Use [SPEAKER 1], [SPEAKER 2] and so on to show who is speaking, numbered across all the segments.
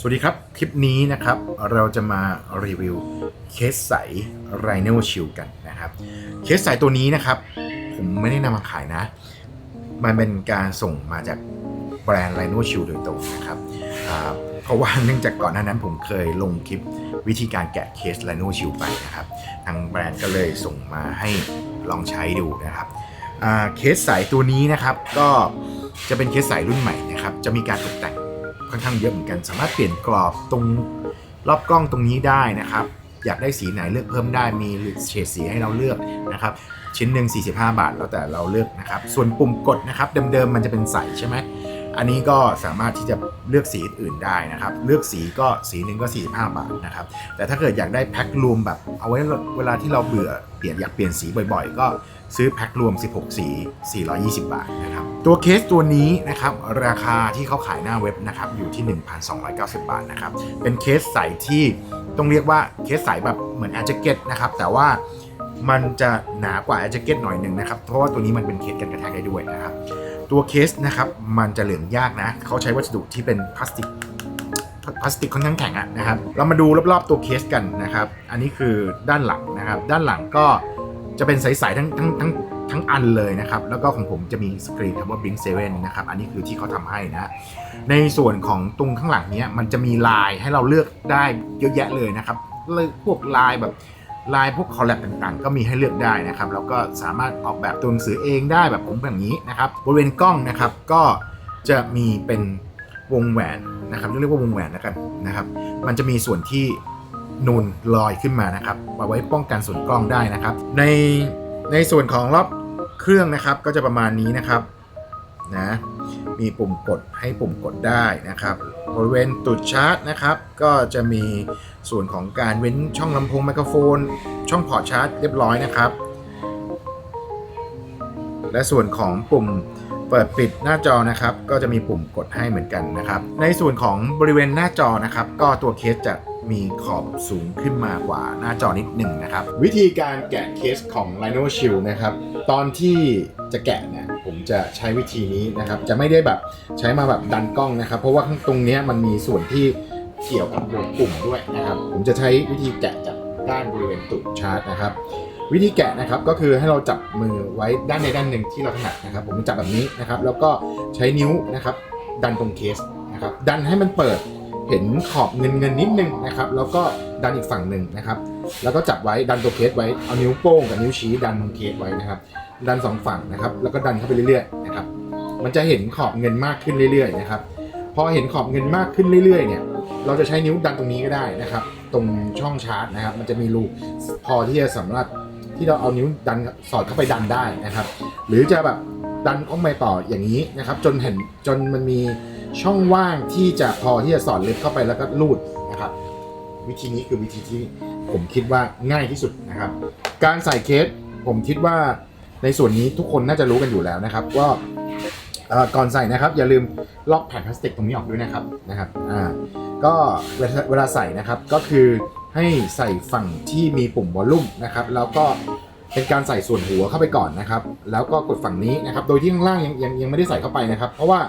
[SPEAKER 1] สวัสดีครับ คลิปนี้นะครับ เราจะมารีวิวเคสใส Rhino Shield กันนะครับ เคสใสตัวนี้นะครับ ผมไม่ได้นำมาขายนะ มันเป็นการส่งมาจากแบรนด์ Rhino Shield โดยตรงนะครับเพราะว่าเนื่องจากก่อนหน้านั้นผมเคยลงคลิปวิธีการแกะเคส Rhino Shield ไปนะครับ ทางแบรนด์ก็เลยส่งมาให้ลองใช้ดูนะครับเคสใสตัวนี้นะครับ ก็จะเป็นเคสใสรุ่นใหม่นะครับ จะมีการตกแต่ง ค่อนข้างเยอะเหมือนกัน สามารถเปลี่ยนกรอบตรงรอบกล้องตรงนี้ได้นะครับ อยากได้สีไหนเลือกเพิ่มได้มีเฉดสีให้เราเลือกนะครับ ชิ้นหนึ่ง45 บาทแล้วแต่เราเลือกนะครับ ส่วนปุ่มกดนะครับ เดิมๆมันจะเป็นใสใช่ไหม อันนี้ก็สามารถที่จะเลือกสีอื่นได้นะครับ เลือกสีก็สีหนึ่งก็ 45 บาทนะครับ แต่ถ้าเกิดอยากได้แพ็ครวมแบบเอาไว้เวลาที่เราเบื่อเปลี่ยนอยากเปลี่ยนสีบ่อยๆ ก็ซื้อแพ็ครวม 16 สี 420 บาทนะครับ ตัวเคสตัวนี้นะครับราคาที่เขาขายหน้าเว็บนะครับอยู่ที่ 1,290 บาทนะครับ เป็นเคสใสที่ต้องเรียกว่าเคสใสแบบเหมือนแอ j เก็ตนะครับ แต่ว่ามันจะหนากว่าแอ j เก็ตหน่อยหนึ่งนะครับ เพราะว่าตัวนี้มันเป็นเคสกันกระแทกได้ด้วยนะครับ ตัวเคสนะครับมันจะเหลืองยากนะ เขาใช้วัสดุที่เป็นพลาสติกพลาสติกค่อนข้างแข็งอะนะครับ เรามาดูรอบๆตัวเคสกันนะครับ อันนี้คือด้านหลังนะครับ ด้านหลังก็จะเป็นใสๆทั้งทั้งทั้งทั้งอันเลยนะครับ แล้วก็ของผมจะมีสกรีนคำว่า Blink 7นะครับ อันนี้คือที่เขาทำให้นะ ในส่วนของตรงข้างหลังเนี้ยมันจะมีลายให้เราเลือกได้เยอะแยะเลยนะครับ เลยพวกลายแบบ ลายพวกคอลแลบต่างๆ ก็มีให้เลือกได้นะครับแล้วก็สามารถออกแบบตัวหนังสือเองได้แบบผมแบบนี้นะครับบริเวณกล้องนะครับก็จะมีเป็นวงแหวนนะครับเรียกว่าวงแหวนแล้วกันนะครับ มันจะมีส่วนที่นูนลอยขึ้นมานะครับเอาไว้ป้องกันส่วนกล้องได้นะครับ ในในส่วนของรอบเครื่องนะครับก็จะประมาณนี้นะครับนะ มีปุ่มกดให้ปุ่มกดได้นะครับ บริเวณตุดชาร์จนะครับ ก็จะมีส่วนของการเว้นช่องลำโพงไมโครโฟน ช่องพอร์ตชาร์จเรียบร้อยนะครับ และส่วนของปุ่มเปิดปิดหน้าจอนะครับ ก็จะมีปุ่มกดให้เหมือนกันนะครับ ในส่วนของบริเวณหน้าจอนะครับ ก็ตัวเคสจะมีขอบสูงขึ้นมากว่าหน้าจอนิดหนึ่งนะครับ วิธีการแกะเคสของ Rhino Shield นะครับ ตอนที่จะแกะเนี่ย ผมจะใช้วิธีนี้นะครับ จะไม่ได้แบบใช้มาแบบดันกล้องนะครับ เพราะว่าข้างตรงนี้มันมีส่วนที่เกี่ยวกับหัวปุ่มด้วยนะครับ ผมจะใช้วิธีแกะจากด้านบริเวณตุดชาร์จนะครับ วิธีแกะนะครับก็คือให้เราจับมือไว้ด้านใดด้านหนึ่งที่เราถนัดนะครับ ผมจะจับแบบนี้นะครับ แล้วก็ใช้นิ้วนะครับ ดันตรงเคสนะครับ ดันให้มันเปิดเห็นขอบเงินเงินนิดนึงนะครับ แล้วก็ดันอีกฝั่งหนึ่งนะครับ แล้วก็จับไว้ดันตัวเคสไว้เอานิ้วโป้งกับนิ้วชี้ดันเคสไว้นะครับ ดันสองฝั่งนะครับ แล้วก็ดันเข้าไปเรื่อยๆนะครับ มันจะเห็นขอบเงินมากขึ้นเรื่อยๆนะครับพอเห็นขอบเงินมากขึ้นเรื่อยๆเนี่ยเราจะใช้นิ้วดันตรงนี้ก็ได้นะครับ ตรงช่องชาร์จนะครับ มันจะมีรูพอที่จะสำหรับที่เราเอานิ้วดันสอดเข้าไปดันได้นะครับ หรือจะแบบดันเข้าไปต่ออย่างนี้นะครับ จนเห็นจนมันมีช่องว่างที่จะพอที่จะสอดเล็บเข้าไปแล้วก็ลูดนะครับ วิธีนี้คือวิธีที่ ผมคิดว่าง่ายที่สุดนะครับ การใส่เคสผมคิดว่าในส่วนนี้ทุกคนน่าจะรู้กันอยู่แล้วนะครับว่าก่อนใส่นะครับ อย่าลืมลอกแผ่นพลาสติกตรงนี้ออกด้วยนะครับนะครับอ่าก็เวลาเวลาใส่นะครับก็คือให้ใส่ฝั่งที่มีปุ่มวอลลุ่มนะครับ แล้วก็เป็นการใส่ส่วนหัวเข้าไปก่อนนะครับ แล้วก็กดฝั่งนี้นะครับ โดยที่ข้างล่างยังยังยังไม่ได้ใส่เข้าไปนะครับ เพราะว่า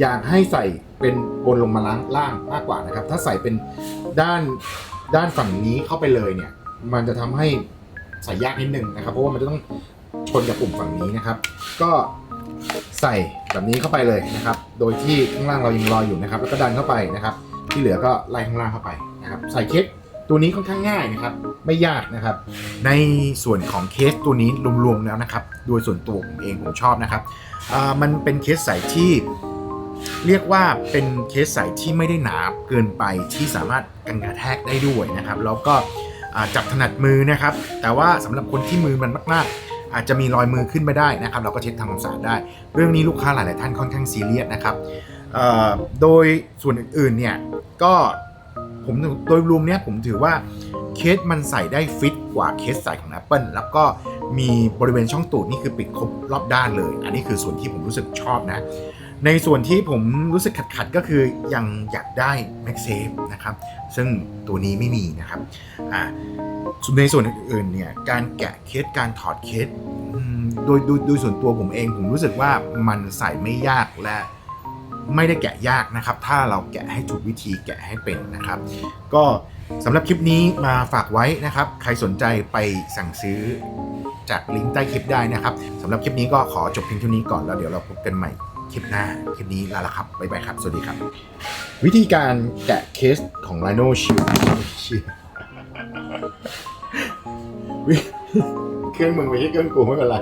[SPEAKER 1] อยากให้ใส่เป็นบนลงมาล่างล่างมากกว่านะครับ ถ้าใส่เป็นด้าน ด้านฝั่งนี้เข้าไปเลยเนี่ย มันจะทำให้ใส่ยากนิดนึงนะครับ เพราะว่ามันจะต้องชนกับปุ่มฝั่งนี้นะครับ ก็ใส่แบบนี้เข้าไปเลยนะครับ โดยที่ข้างล่างเรายังรออยู่นะครับ แล้วก็ดันเข้าไปนะครับ ที่เหลือก็ไล่ข้างล่างเข้าไปนะครับ ใส่เคสตัวนี้ค่อนข้างง่ายนะครับ ไม่ยากนะครับ ในส่วนของเคสตัวนี้รวมๆแล้วนะครับ โดยส่วนตัวผมเองผมชอบนะครับอ่ามันเป็นเคสใส่ที่ เรียกว่าเป็นเคสใสที่ไม่ได้หนาเกินไปที่สามารถกันกระแทกได้ด้วยนะครับ แล้วก็จับถนัดมือนะครับ แต่ว่าสำหรับคนที่มือมันมากๆ อาจจะมีรอยมือขึ้นมาได้นะครับ เราก็เช็ดทำความสะอาดได้ เรื่องนี้ลูกค้าหลาย ๆ ท่านค่อนข้างซีเรียสนะครับโดยส่วนอื่น ๆ เนี่ยก็ผมโดยรวมเนี่ยผมถือว่าเคสมันใส่ได้ฟิตกว่าเคสใส่ของ Apple แล้วก็มีบริเวณช่องตูดนี่คือปิดครบรอบด้านเลย อันนี้คือส่วนที่ผมรู้สึกชอบนะ ในส่วนที่ผมรู้สึกขัดๆก็คือยังอยากได้ m a g s a f e นะครับ ซึ่งตัวนี้ไม่มีนะครับในส่วนอื่นเนี่ยการแกะเคสการถอดเคสโดยโดยโดยส่วนตัวผมเองผมรู้สึกว่ามันใส่ไม่ยากและไม่ได้แกะยากนะครับ ถ้าเราแกะให้ถูกวิธีแกะให้เป็นนะครับ ก็สำหรับคลิปนี้มาฝากไว้นะครับ ใครสนใจไปสั่งซื้อจากลิงก์ใต้คลิปได้นะครับสำหรับคลิปนี้ก็ขอจบเพียงเท่านี้ก่อนแล้วเดี๋ยวเราพบกันใหม่ คลิปหน้า คลิปนี้ลาละครับ บ๊ายบายครับ สวัสดีครับ วิธีการแกะเคสของ Rhino Shield เชียวิเครื่องมึงไม่ใช่เครื่องกูไม่เป็นไร